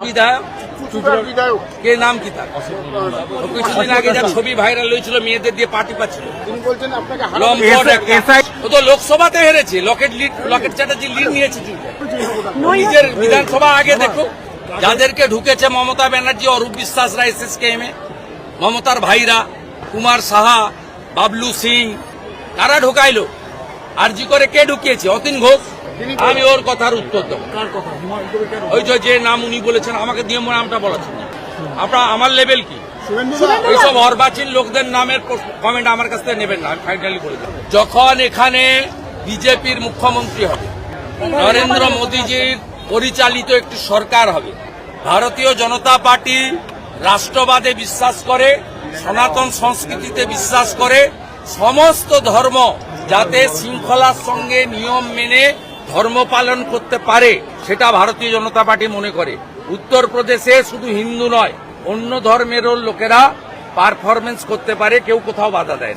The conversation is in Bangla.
বিধায়ক কে নাম কি তার? কিছুদিন আগে যা ছবি ভাইরাল হয়েছিল মেয়েদের দিয়ে পার্টি পাচ্ছিল। ও তো লোকসভাতে হেরেছে লকেট লিড লকেট চ্যাটার্জি লিড নিয়েছে নিজের বিধানসভা আগে দেখো যাদেরকে ঢুকেছে মমতা ব্যানার্জি অরূপ বিশ্বাস রায় এস এস মমতার ভাইরা কুমার সাহা বাবলু সিং কারা ঢোকাইলো? আরজি করে কে ঢুকিয়েছে? অতীন ঘোষ? আমি ওর কথার উত্তর দেবো। ওই যে যে নাম উনি বলেছেন আমাকে দিয়ে নামটা বলেছেন আপনার আমার লেভেল কি? এইসব অর্বাচীন লোকদের নামের কমেন্ট আমার কাছ থেকে নেবেন না ফাইনালি বলে যখন এখানে বিজেপির মুখ্যমন্ত্রী হবে নরেন্দ্র মোদীজির পরিচালিত একটি সরকার হবে ভারতীয় জনতা পার্টি রাষ্ট্রবাদে বিশ্বাস করে সনাতন সংস্কৃতিতে বিশ্বাস করে সমস্ত ধর্ম যাতে শৃঙ্খলার সঙ্গে নিয়ম মেনে ধর্ম পালন করতে পারে, সেটা ভারতীয় জনতা পার্টি মনে করে উত্তরপ্রদেশে শুধু হিন্দু নয়, অন্য ধর্মেরও লোকেরা পারফরমেন্স করতে পারে, কেউ কোথাও বাধা দেয়।